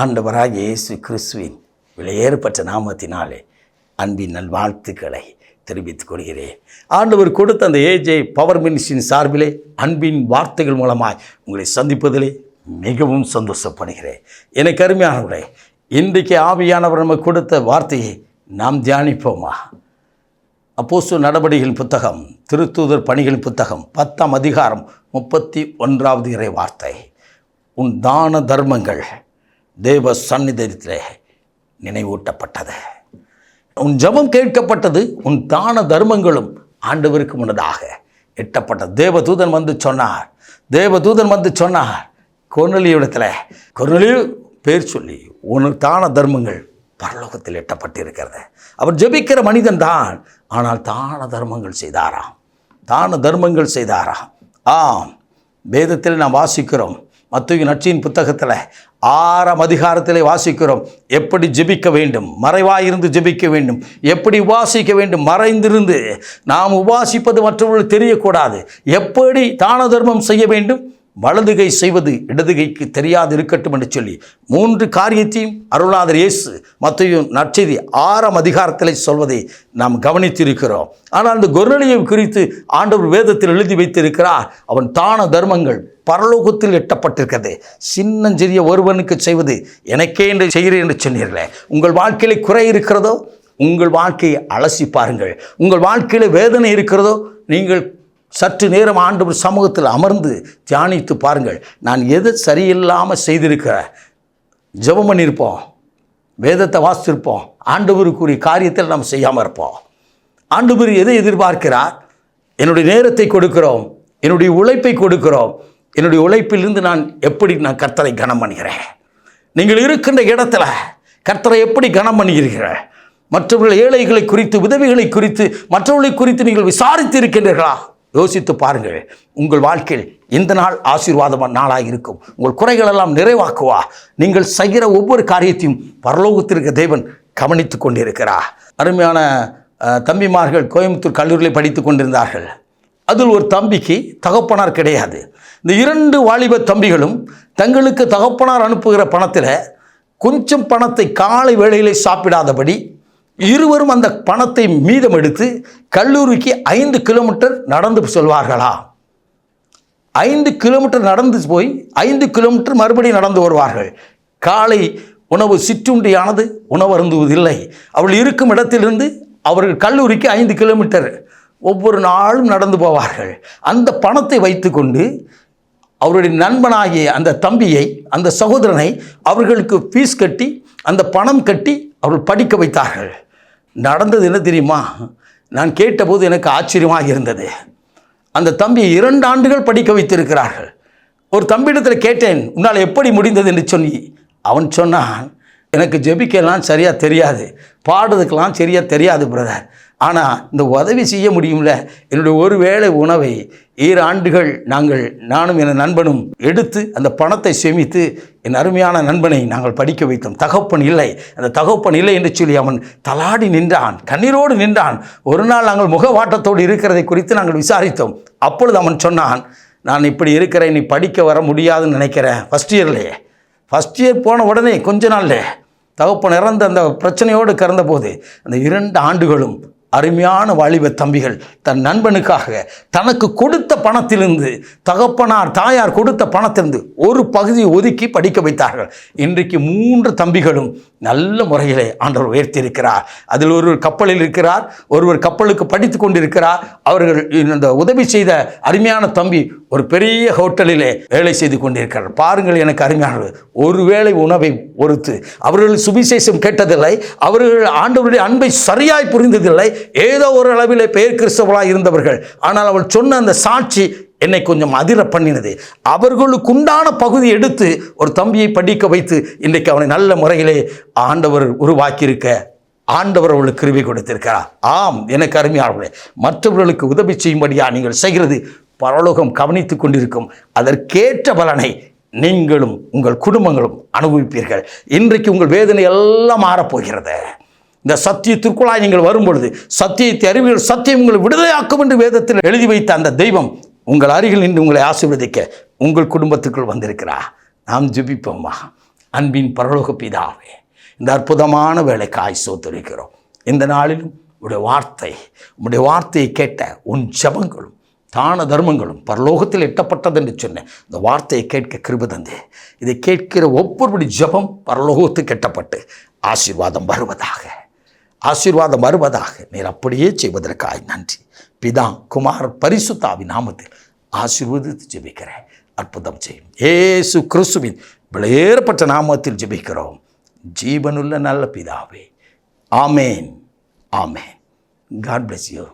ஆண்டவராக இயேசு கிறிஸ்துவின் விலையேறுபட்ட நாமத்தினாலே அன்பின் நல்வாழ்த்துக்களை தெரிவித்துக் கொள்கிறேன். ஆண்டவர் கொடுத்த அந்த ஏஜே பவர் மினிஸ்டின் சார்பிலே அன்பின் வார்த்தைகள் மூலமாய் உங்களை சந்திப்பதிலே மிகவும் சந்தோஷப்படுகிறேன். எனக்கு அருமையானவர்களே இன்றைக்கு ஆவியானவர் நமக்கு கொடுத்த வார்த்தையை நாம் தியானிப்போமா? அப்போசு நடவடிக்கைகளின் புத்தகம் திருத்தூதர் பணிகளின் புத்தகம் பத்தாம் அதிகாரம் முப்பத்தி ஒன்றாவது இறை வார்த்தை. உன் தான தர்மங்கள் தேவ சந்நிதரித்திலே நினைவூட்டப்பட்டது. உன் ஜெபம் கேட்கப்பட்டது உன் தான தர்மங்களும் ஆண்டவருக்கு முன்னதாக எட்டப்பட்டது தேவதூதன் வந்து சொன்னார் தேவதூதன் வந்து சொன்னார் கொர்நலியிடத்தில் கொர்நலியு பேர் சொல்லி உன் தான தர்மங்கள் பரலோகத்தில் எட்டப்பட்டிருக்கிறது. அவர் ஜெபிக்கிற மனிதன் தான் ஆனால் தான தர்மங்கள் செய்தாராம். தான தர்மங்கள் செய்தாராம். ஆம் வேதத்தில் நாம் வாசிக்கிறோம் மத்திய நட்சியின் புத்தகத்தில் ஆறாம் அதிகாரத்திலே வாசிக்கிறோம். எப்படி ஜெபிக்க வேண்டும்? மறைவாயிருந்து ஜெபிக்க வேண்டும். எப்படி உபாசிக்க வேண்டும்? மறைந்திருந்து. நாம் உபாசிப்பது மற்றவர்கள் தெரியக்கூடாது. எப்படி தான தர்மம் செய்ய வேண்டும்? வலதுகை செய்வது இடதுகைக்கு தெரியாது இருக்கட்டும் என்று சொல்லி மூன்று காரியத்தையும் அருளாதர் இயேசு மத்தையும் நற்செய்தி ஆறாம் அதிகாரத்தில் சொல்வதை நாம் கவனித்திருக்கிறோம். ஆனால் அந்த கொர்நலியை குறித்து ஆண்டவர் வேதத்தில் எழுதி வைத்திருக்கிறார். அவன் தான தர்மங்கள் பரலோகத்தில் எட்டப்பட்டிருக்கிறது. சின்னஞ்சிறிய ஒருவனுக்கு செய்வது எனக்கே என்று செய்கிறேன் என்று சொன்னீர்களே. உங்கள் வாழ்க்கையில் குறை இருக்கிறதோ? உங்கள் வாழ்க்கையை அலசி பாருங்கள். உங்கள் வாழ்க்கையில் வேதனை இருக்கிறதோ? நீங்கள் சற்று நேரம் ஆண்டவர் சமூகத்தில் அமர்ந்து தியானித்து பாருங்கள். நான் எது சரியில்லாமல் செய்திருக்கிறேன் ஜெபம் பண்ணியிருப்போம் வேதத்தை வாசித்திருப்போம். ஆண்டவருக்குரிய காரியத்தில் நாம் செய்யாமல் இருப்போம். ஆண்டவர் எதை எதிர்பார்க்கிறார்? என்னுடைய நேரத்தை கொடுக்கிறோம். என்னுடைய உழைப்பை கொடுக்கிறோம். என்னுடைய உழைப்பிலிருந்து நான் எப்படி நான் கர்த்தரை கனம் பண்ணுகிறேன்? நீங்கள் இருக்கின்ற இடத்துல கர்த்தரை எப்படி கனம் பண்ணுகிறீர்கள்? மற்றவர்கள் ஏழைகளை குறித்து உதவிகளை குறித்து மற்றவர்களை குறித்து நீங்கள் விசாரித்து இருக்கின்றீர்களா? யோசித்து பாருங்கள். உங்கள் வாழ்க்கையில் இந்த நாள் ஆசீர்வாதமான நாளாக இருக்கும். உங்கள் குறைகளெல்லாம் நிறைவாக்குவா. நீங்கள் செய்கிற ஒவ்வொரு காரியத்தையும் பரலோகத்திற்கு தேவன் கவனித்து கொண்டிருக்கிறா அருமையான தம்பிமார்கள் கோயம்புத்தூர் கல்லூரியில் படித்து கொண்டிருந்தார்கள். அதில் ஒரு தம்பிக்கு தகப்பனார் கிடையாது. இந்த இரண்டு வாலிப தம்பிகளும் தங்களுக்கு தகப்பனார் அனுப்புகிற பணத்தில் கொஞ்சம் பணத்தை காலை வேளையிலே சாப்பிடாதபடி இருவரும் அந்த பணத்தை மீதம் எடுத்து கல்லூரிக்கு ஐந்து கிலோமீட்டர் நடந்து செல்வார்களா? ஐந்து கிலோமீட்டர் நடந்து போய் ஐந்து கிலோமீட்டர் மறுபடியும் நடந்து வருவார்கள். காலை உணவு சிற்றுண்டியானது உணவருந்துவதில்லை. அவள் இருக்கும் இடத்திலிருந்து அவர்கள் கல்லூரிக்கு ஐந்து கிலோமீட்டர் ஒவ்வொரு நாளும் நடந்து போவார்கள். அந்த பணத்தை வைத்துக்கொண்டு அவருடைய நண்பனாகிய அந்த தம்பியை அந்த சகோதரனை அவர்களுக்கு ஃபீஸ் கட்டி அந்த பணம் கட்டி அவர்கள் படிக்க வைத்தார்கள். நடந்தது என்ன தெரியுமா? நான் கேட்டபோது எனக்கு ஆச்சரியமாக இருந்தது. அந்த தம்பி இரண்டு ஆண்டுகள் படிக்க வைத்திருக்கிறார்கள். ஒரு தம்பியிடத்தில் கேட்டேன் உன்னால் எப்படி முடிந்தது? என்று சொல்லி. அவன் சொன்னான் எனக்கு ஜெபிக்கலாம் சரியாக தெரியாது. பாடுறதுக்கெல்லாம் சரியாக தெரியாது பிரதர் ஆனால் இந்த உதவி செய்ய முடியும்ல? என்னுடைய ஒரு வேளை உணவை ஈர ஆண்டுகள் நாங்கள் நானும் என் நண்பனும் எடுத்து அந்த பணத்தை சேமித்து என் அருமையான நண்பனை நாங்கள் படிக்க வைத்தோம். தகப்பன் இல்லை. அந்த தகப்பன் இல்லை என்று சொல்லி அவன் தலாடி நின்றான் கண்ணீரோடு நின்றான். ஒரு நாள் நாங்கள் முகவாட்டத்தோடு இருக்கிறதை குறித்து நாங்கள் விசாரித்தோம். அப்பொழுது அவன் சொன்னான் நான் இப்படி இருக்கிறேன் நீ படிக்க வர முடியாதுன்னு நினைக்கிறேன் ஃபஸ்ட் இயர்லேயே ஃபஸ்ட் இயர் போன உடனே கொஞ்ச நாள்ல. தகப்பன் இறந்த அந்த பிரச்சனையோடு கறந்தபோது அந்த இரண்டு ஆண்டுகளும் அருமையான வாலிப தம்பிகள் தன் நண்பனுக்காக தனக்கு கொடுத்த பணத்திலிருந்து தகப்பனார் தாயார் கொடுத்த பணத்திலிருந்து ஒரு பகுதியை ஒதுக்கி படிக்க வைத்தார்கள். இன்றைக்கு மூன்று தம்பிகளும் நல்ல முறையிலே ஆண்டவர் உயர்த்தியிருக்கிறார். அதில் ஒருவர் கப்பலில் இருக்கிறார் ஒருவர் கப்பலுக்கு படித்து கொண்டிருக்கிறார். அவர்கள் இந்த உதவி செய்த அருமையான தம்பி ஒரு பெரிய ஹோட்டலிலே வேலை செய்து கொண்டிருக்கிறார். பாருங்கள் எனக்கு அருமையானது ஒருவேளை உணவை பொறுத்து அவர்கள் சுவிசேஷம் கேட்டதில்லை அவர்கள் ஆண்டவருடைய அன்பை சரியாய் புரிந்ததில்லை ஏதோ ஒரு அளவிலே பெயர் கிறிஸ்தவளாக இருந்தவர்கள். ஆனால் அவள் சொன்ன அந்த சாட்சி என்னை கொஞ்சம் அதிர பண்ணினது. அவர்களுக்குண்டான பகுதி எடுத்து ஒரு தம்பியை படிக்க வைத்து இன்றைக்கு அவனை நல்ல முறையிலே ஆண்டவர் உருவாக்கியிருக்க ஆண்டவர் அவளுக்கு கிருவி கொடுத்திருக்கிறார். ஆம் எனக்கு அருமையாளர்களே மற்றவர்களுக்கு உதவி செய்யும்படியா நீங்கள் செய்கிறது? பரலோகம் கவனித்து கொண்டிருக்கும். அதற்கேற்ற பலனை நீங்களும் உங்கள் குடும்பங்களும் அனுபவிப்பீர்கள். இன்றைக்கு உங்கள் வேதனை எல்லாம் மாறப்போகிறது. இந்த சத்தியத்திற்குள்ளாய் நீங்கள் வரும்பொழுது சத்தியத்தை அறிவியல் சத்தியம் உங்களை விடுதலையாக்கும் என்று வேதத்தில் எழுதி வைத்த அந்த தெய்வம் உங்கள் அருகில் நின்று உங்களை ஆசீர்வதிக்க உங்கள் குடும்பத்துக்குள் வந்திருக்கிறா. நாம் ஜெபிப்போம்மா. அன்பின் பரலோக பிதாவே இந்த அற்புதமான வேலைக்காய் சோத்திருக்கிறோம். இந்த நாளிலும் உடைய வார்த்தை உடைய வார்த்தையை கேட்ட உன் ஜபங்களும் தான தர்மங்களும் பரலோகத்தில் எட்டப்பட்டது என்று சொன்னேன். இந்த வார்த்தையை கேட்க கிருபதந்தே இதை கேட்கிற ஒவ்வொருபடி ஜபம் பரலோகத்துக்கு எட்டப்பட்டு ஆசீர்வாதம் வருவதாக. ஆசீர்வாதம் வருவதாக. நீர் அப்படியே செய்வதற்காய் நன்றி. பிதா குமார் பரிசுத்தாவி நாமத்தில் ஆசீர்வதித்து ஜெபிக்கிறேன். அற்புதம் செய்யும். ஏசு கிறிஸ்துவின் விளையேறப்பட்ட நாமத்தில் ஜெபிக்கிறோம். ஜீவனுள்ள நல்ல பிதாவே. ஆமேன். ஆமேன். God bless you